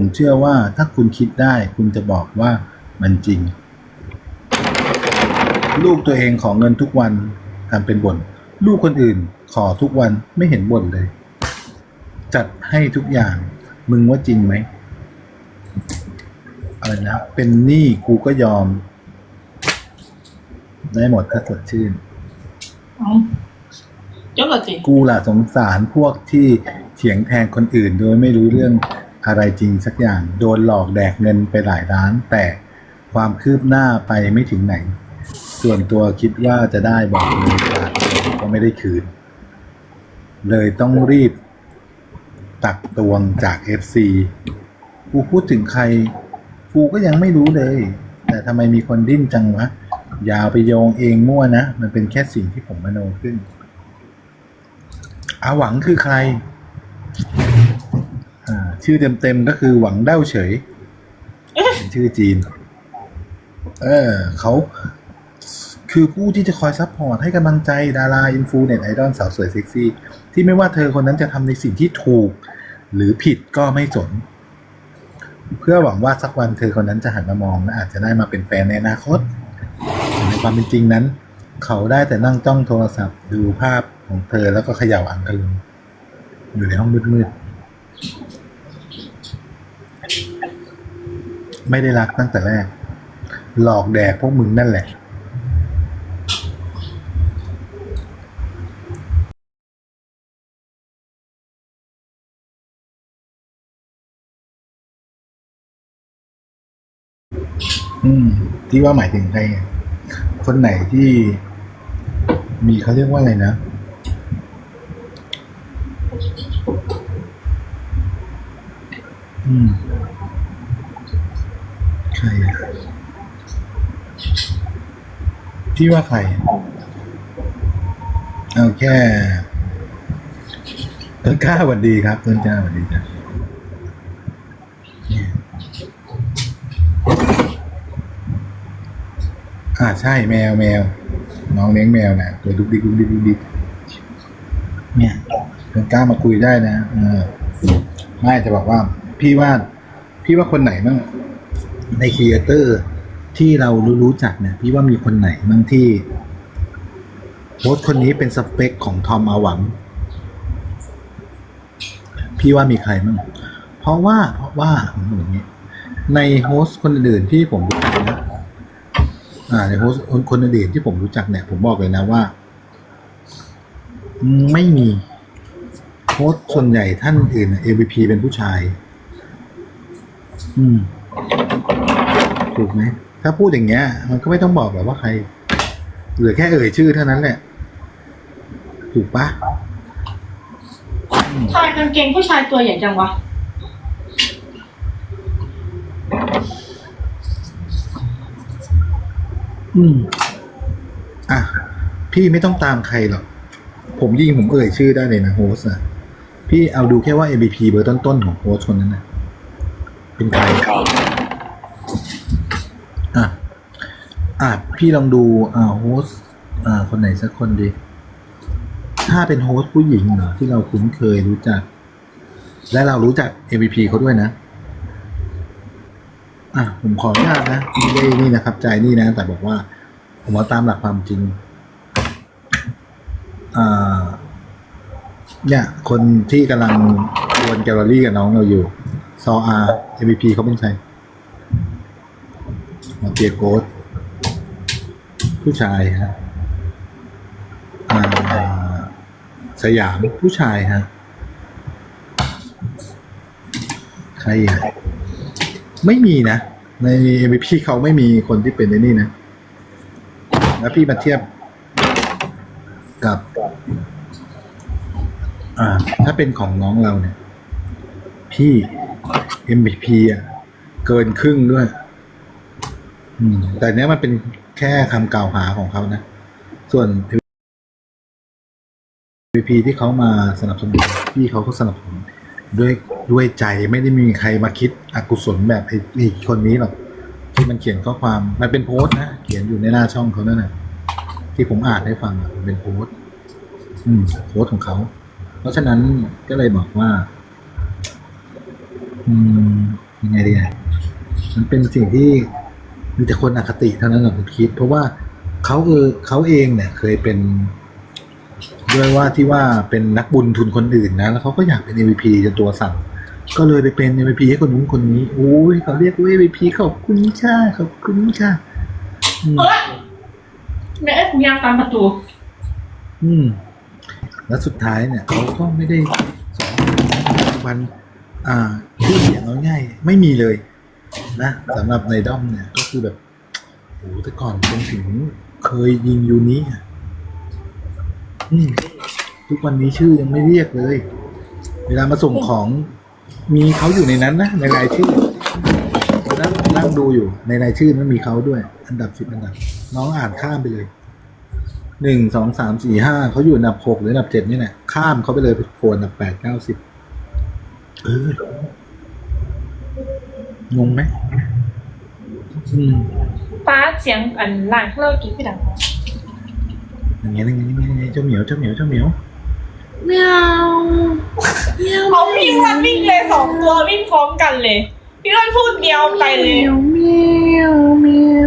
ผมเชื่อว่าถ้าคุณคิดได้คุณจะบอกว่ามันจริง ลูกตัวเองขอเงินทุกวันทำเป็นบ่น ลูกคนอื่นขอทุกวันไม่เห็นบ่นเลย จัดให้ทุกอย่าง มึงว่าจริงไหมอะไรนะ เป็นหนี้กูก็ยอม ได้หมดถ้าสดชื่นเอาเจ้าเหรอจิกูล่ะสงสารพวกที่เถียงแทนคนอื่นโดยไม่รู้เรื่อง อะไรจริงสักอย่าง โดนหลอกแดกเงินไปหลายล้าน แต่ความคืบหน้าไปไม่ถึงไหน ส่วนตัวคิดว่าจะได้บอกเลยก็ไม่ได้คืน เลยต้องรีบ ตักตวงจาก FC กูพูดถึงใคร กูก็ยังไม่รู้เลย แต่ทำไมมีคนดิ้นจังวะอยาวไปโยงเองมั่วนะ มันเป็นแค่สิ่งที่ผมมโนขึ้นอาหวังคือใคร ชื่อเต็มๆก็คือหวังเด้าเฉยเป็นชื่อจีน เออเขาคือผู้ที่จะคอยซัพพอร์ตให้กำลังใจดาราอินฟูเน็ตไอดอลสาวสวยเซ็กซี่ ที่ไม่ว่าเธอคนนั้นจะทำในสิ่งที่ถูก หรือผิดก็ไม่สน เพื่อหวังว่าสักวันเธอคนนั้นจะหันมามองและอาจจะได้มาเป็นแฟนในอนาคตในความเป็นจริงนั้น เขาได้แต่นั่งจ้องโทรศัพท์ ดูภาพของเธอแล้วก็เขย่าอังกะลุงอยู่ในห้องมืดๆ ไม่ได้รักตั้งแต่แรก หลอกแดกพวกมึงนั่นแหละอืม ที่ว่าหมายถึงใครคนไหนที่มีเขาเรียกว่าอะไรนะ อืม ใครอะพี่ว่าใคร เอาแค่ต้นกล้าสวัสดีครับต้นกล้าสวัสดีครับเนี่อ่าใช่แมวแมว น้องเลี้ยงแมวนะตัวดุกดิกดุกดิกดุกดิกเนี่ยเพิ่งกล้ามาคุยได้นะเออไม่จะบอกว่า พี่ว่า พี่ว่าคนไหนบ้าง ในครีเอเตอร์ที่เรารู้รู้จักเนี่ยพี่ว่ามีคนไหนบางที่โพสคนนี้เป็นสเปคของทอมอาหวัง พี่ว่ามีใครบ้างเพราะว่าเพราะว่าอย่างนี้ในโฮสต์คนอื่นที่ผมรู้จักนะอ่าในโฮสต์คนอื่นที่ผมรู้จักเนี่ย ผมบอกเลยนะว่า ไม่มีโฮสต์ส่วนใหญ่ท่านอื่น MVP เป็นผู้ชาย อืม ถูกไหมถ้าพูดอย่างเงี้ย มันก็ไม่ต้องบอกแบบว่าใครเหลือแค่เอ่ยชื่อเท่านั้นแหละ ถูกปะชายกางเกงผู้ชายตัวใหญ่จังวะ อืม อะ พี่ไม่ต้องตามใครหรอก ผมยิงผมเอ่ยชื่อได้เลยนะโฮสต์อะพี่เอาดูแค่ว่า MVP เบอร์ต้นๆของโฮสต์คนนั้นนะเป็นใคร อะ อะพี่ลองดูอ่าโฮสอ่าคนไหนสักคนดี ถ้าเป็นโฮสผู้หญิงเหรอที่เราคุ้นเคยรู้จัก และเรารู้จัก MVP เขาด้วยนะ อะผมขออนุญาตนะไม่ได้นี่นะครับ ใจนี่นะ แต่บอกว่า ผมเอาตามหลักความจริง อ่า เนี่ย คนที่กำลังวลแกลเลอรี่กับน้องเราอยู่ซออาร์ MVP เขาเป็นใครมาเปียโกส ผู้ชายฮะอาสยามผู้ชายฮะใครอะไม่มีนะ ใน MVP เขาไม่มีคนที่เป็นในนี่นะ แล้วพี่มาเทียบกับ อ่า ถ้าเป็นของน้องเราเนี่ย พี่ MVP อะ เกินครึ่งด้วยอืมแต่เนี้ยมันเป็น แค่คำกล่าวหาของเขานะ ส่วน MVP ที่เขามาสนับสนุนพี่เขาก็สนับสนุนด้วยด้วยใจไม่ได้มีใครมาคิดอกุศลแบบไอ้ไอ้คนนี้หรอก ที่มันเขียนข้อความมันเป็นโพสต์นะ เขียนอยู่ในหน้าช่องเขานั่นแหละที่ผมอ่านให้ฟังอะมันเป็นโพสต์อืมโพสต์ของเขา เพราะฉะนั้นก็เลยบอกว่า อืมไงดีมันเป็นสิ่งที่ มีแต่คนอคติเท่านั้นแหละผมคิด เพราะว่าเขาเออเขาเองเนี่ยเคยเป็น ด้วยว่าที่ว่าเป็นนักบุญทุนคนอื่นนะ แล้วเขาก็อยากเป็น MVP จนตัวสั่นก็เลยไปเป็น MVP ให้คนนู้นคนนี้โอ้ยเขาเรียกว่า MVP ขอบคุณค่ะขอบคุณค่ะอืมเอ้ยแม่เอ้ยกูยางตามประตู อืม แล้วสุดท้ายเนี่ยเขาก็ไม่ได้สอนปัจจุบัน อ่าชื่อเสียงเอาง่าย ไม่มีเลย นะสำหรับในด้อมเนี่ย ก็คือแบบโอ้แต่ก่อนเป็นถึงเคยยิงยูนี้ทุกวันนี้ชื่อยังไม่เรียกเลย เวลามาส่งของมีเขาอยู่ในนั้นนะในรายชื่อนนั้นนั่งดูอยู่ในรายชื่อนั้นมีเขาด้วย อันดับสิบอันดับ น้องอ่านข้ามไปเลยหนึ่งสองสามสี่ห้าเขาอยู่อันดับหกหรืออันดับเจ็ดนี่แหละข้ามเขาไปเลยโผล่อันดับแปดเก้าสิบเออ งงไหมอืมฟ้าเสียงอันหลังที่เรากินพี่ดังอย่างเงี้ยอย่างเงี้ยอย่างเงี้ยอย่างเงี้ยเจ้าเหมียวเจ้าเหมียวเจ้าเหมียวเขาพี่วันวิ่งเลยสองตัววิ่งพร้อมกันเลย พี่วันพูดเดียวไปเลยเหมียว